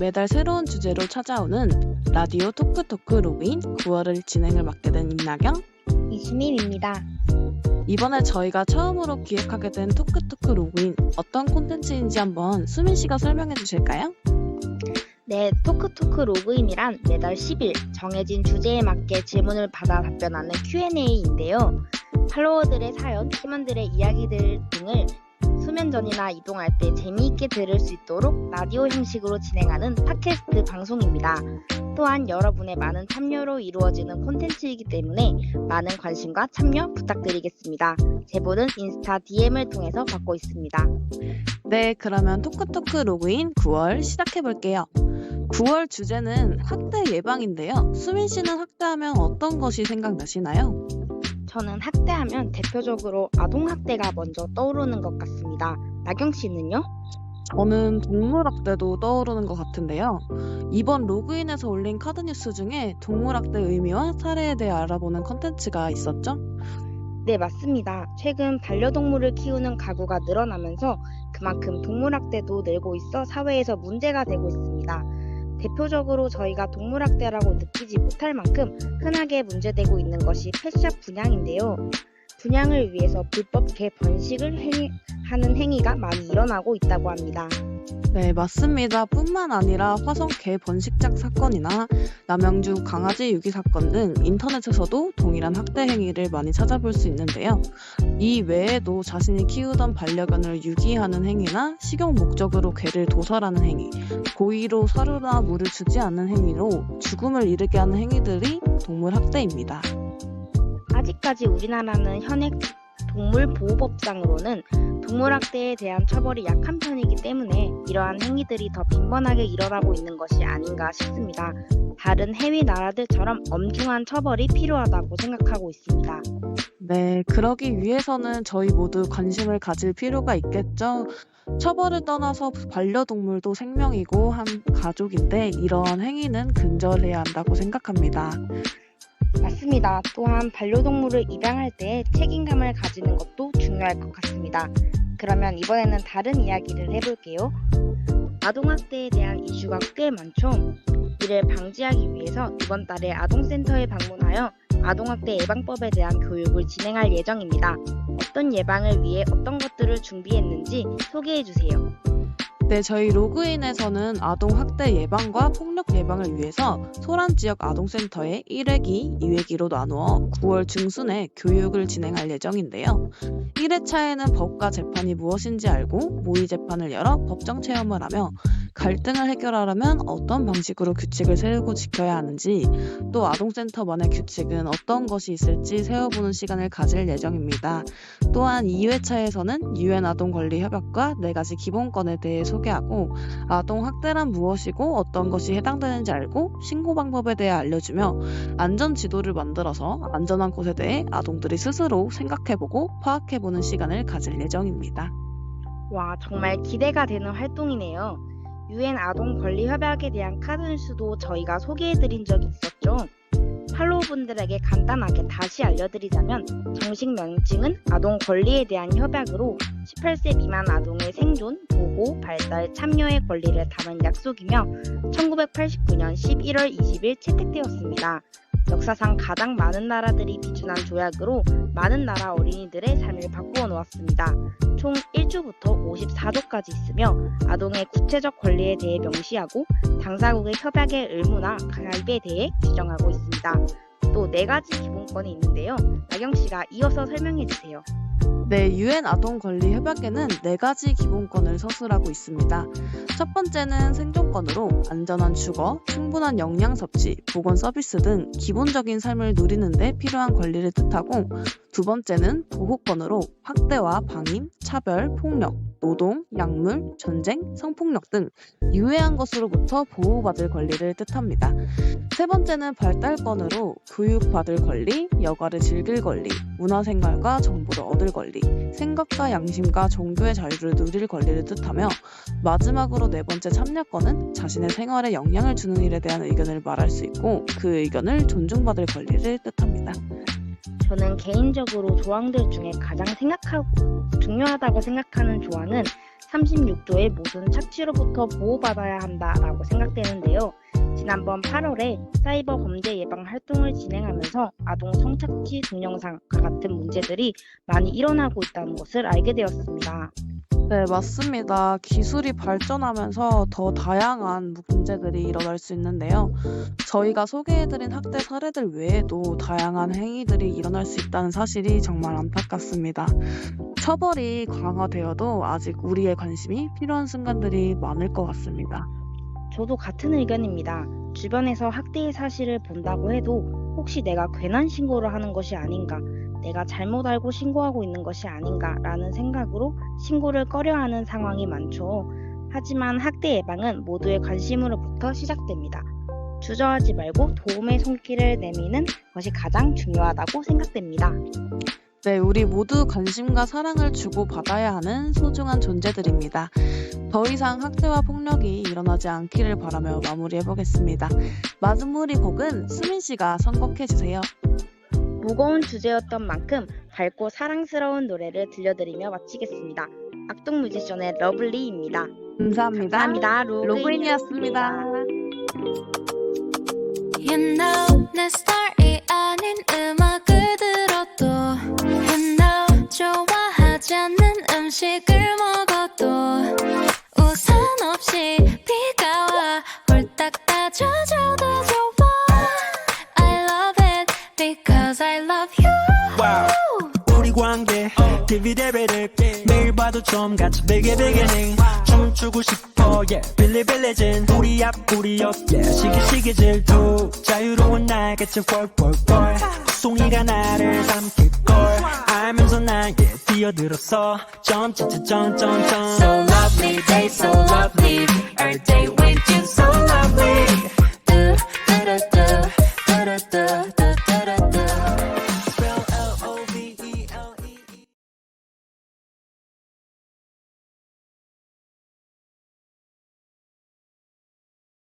매달 새로운 주제로 찾아오는 라디오 토크토크 로그인 9월을 진행을 맡게 된 임나경. 이수민입니다. 이번에 저희가 처음으로 기획하게 된 토크토크 로그인 어떤 콘텐츠인지 한번 수민 씨가 설명해 주실까요? 네, 토크토크 로그인이란 매달 10일 정해진 주제에 맞게 질문을 받아 답변하는 Q&A인데요. 팔로워들의 사연, 팀원들의 이야기들 등을 수면 전이나 이동할 때 재미있게 들을 수 있도록 라디오 형식으로 진행하는 팟캐스트 방송입니다. 또한 여러분의 많은 참여로 이루어지는 콘텐츠이기 때문에 많은 관심과 참여 부탁드리겠습니다. 제보는 인스타 DM을 통해서 받고 있습니다. 네, 그러면 토크토크 로그인 9월 시작해 볼게요. 9월 주제는 학대 예방인데요. 수민 씨는 학대하면 어떤 것이 생각나시나요? 저는 학대하면 대표적으로 아동학대가 먼저 떠오르는 것 같습니다. 나경 씨는요? 저는 동물학대도 떠오르는 것 같은데요. 이번 로그인에서 올린 카드 뉴스 중에 동물학대 의미와 사례에 대해 알아보는 컨텐츠가 있었죠? 네, 맞습니다. 최근 반려동물을 키우는 가구가 늘어나면서 그만큼 동물학대도 늘고 있어 사회에서 문제가 되고 있습니다. 대표적으로 저희가 동물학대라고 느끼지 못할 만큼 흔하게 문제되고 있는 것이 펫샵 분양인데요. 분양을 위해서 불법 개 번식을 행위, 하는 행위가 많이 일어나고 있다고 합니다. 네, 맞습니다. 뿐만 아니라 화성 개 번식작 사건이나 남양주 강아지 유기 사건 등 인터넷에서도 동일한 학대 행위를 많이 찾아볼 수 있는데요. 이 외에도 자신이 키우던 반려견을 유기하는 행위나 식용 목적으로 개를 도살하는 행위, 고의로 사료나 물을 주지 않는 행위로 죽음을 이르게 하는 행위들이 동물 학대입니다. 아직까지 우리나라는 현행 동물보호법상으로는 동물학대에 대한 처벌이 약한 편이기 때문에 이러한 행위들이 더 빈번하게 일어나고 있는 것이 아닌가 싶습니다. 다른 해외 나라들처럼 엄중한 처벌이 필요하다고 생각하고 있습니다. 네, 그러기 위해서는 저희 모두 관심을 가질 필요가 있겠죠. 처벌을 떠나서 반려동물도 생명이고 한 가족인데 이런 행위는 근절해야 한다고 생각합니다. 맞습니다. 또한 반려동물을 입양할 때 책임감 을 가지는 것도 중요할 것 같습니다. 그러면 이번에는 다른 이야기를 해볼게요. 아동학대에 대한 이슈가 꽤 많죠. 이를 방지하기 위해서 이번 달에 아동센터에 방문하여 아동학대 예방법에 대한 교육을 진행할 예정입니다. 어떤 예방을 위해 어떤 것들을 준비했는지 소개해 주세요. 네, 저희 로그인에서는 아동 학대 예방과 폭력 예방을 위해서 소란 지역 아동센터에 1회기, 2회기로 나누어 9월 중순에 교육을 진행할 예정인데요. 1회차에는 법과 재판이 무엇인지 알고 모의 재판을 열어 법정 체험을 하며 갈등을 해결하려면 어떤 방식으로 규칙을 세우고 지켜야 하는지 또 아동센터만의 규칙은 어떤 것이 있을지 세워보는 시간을 가질 예정입니다. 또한 2회차에서는 유엔 아동 권리 협약과 네 가지 기본권에 대해 소개하고 아동 학대란 무엇이고 어떤 것이 해당되는지 알고 신고 방법에 대해 알려주며 안전 지도를 만들어서 안전한 곳에 대해 아동들이 스스로 생각해보고 파악해보는 시간을 가질 예정입니다. 와, 정말 기대가 되는 활동이네요. 유엔 아동 권리 협약에 대한 카드 뉴스도 저희가 소개해 드린 적이 있었죠. 팔로우분들에게 간단하게 다시 알려드리자면 정식 명칭은 아동 권리에 대한 협약으로 18세 미만 아동의 생존, 보호, 발달, 참여의 권리를 담은 약속이며 1989년 11월 20일 채택되었습니다. 역사상 가장 많은 나라들이 비준한 조약으로 많은 나라 어린이들의 삶을 바꾸어 놓았습니다. 총 1조부터 54조까지 있으며 아동의 구체적 권리에 대해 명시하고 당사국의 협약의 의무나 가입에 대해 규정하고 있습니다. 또 네 가지 기본권이 있는데요. 나경 씨가 이어서 설명해 주세요. 네, 유엔 아동 권리 협약에는 네 가지 기본권을 서술하고 있습니다. 첫 번째는 생존 권으로 안전한 주거, 충분한 영양 섭취, 보건 서비스 등 기본적인 삶을 누리는 데 필요한 권리를 뜻하고 두 번째는 보호권으로 학대와 방임, 차별, 폭력, 노동, 약물, 전쟁, 성폭력 등 유해한 것으로부터 보호받을 권리를 뜻합니다. 세 번째는 발달권으로 교육받을 권리, 여가를 즐길 권리, 문화생활과 정보를 얻을 권리, 생각과 양심과 종교의 자유를 누릴 권리를 뜻하며 마지막으로 네 번째 참여권은 자신의 생활에 영향을 주는 일에 대한 의견을 말할 수 있고 그 의견을 존중받을 권리를 뜻합니다. 저는 개인적으로 조항들 중에 가장 생각하고 중요하다고 생각하는 조항은 36조의 모든 착취로부터 보호받아야 한다라고 생각되는데요. 지난번 8월에 사이버 범죄 예방 활동을 진행하면서 아동 성착취 동영상과 같은 문제들이 많이 일어나고 있다는 것을 알게 되었습니다. 네, 맞습니다. 기술이 발전하면서 더 다양한 문제들이 일어날 수 있는데요. 저희가 소개해드린 학대 사례들 외에도 다양한 행위들이 일어날 수 있다는 사실이 정말 안타깝습니다. 처벌이 강화되어도 아직 우리의 관심이 필요한 순간들이 많을 것 같습니다. 저도 같은 의견입니다. 주변에서 학대의 사실을 본다고 해도 혹시 내가 괜한 신고를 하는 것이 아닌가, 내가 잘못 알고 신고하고 있는 것이 아닌가라는 생각으로 신고를 꺼려하는 상황이 많죠. 하지만 학대 예방은 모두의 관심으로부터 시작됩니다. 주저하지 말고 도움의 손길을 내미는 것이 가장 중요하다고 생각됩니다. 네, 우리 모두 관심과 사랑을 주고받아야 하는 소중한 존재들입니다. 더 이상 학대와 폭력이 일어나지 않기를 바라며 마무리해보겠습니다. 마지막으로 곡은 수민 씨가 선곡해주세요. 무거운 주제였던 만큼 밝고 사랑스러운 노래를 들려드리며 마치겠습니다. 악동 뮤지션의 러블리입니다. 감사합니다. 감사합니다. 로그인이었습니다. You know because I love you. Wow. 우리 관계 디비데베를 매일 봐도 좀 같이 베게 베게닝. 춤추고 싶어 yeah. 빌리빌리진 우리 앞 우리 옆 yeah. 시기시기 질투 자유로운 날개치 월월월 송이가 나를 삼킬걸. 알면서 나에게 뛰어들었어. 점점점점점 So lovely day so lovely. Every day with you so lovely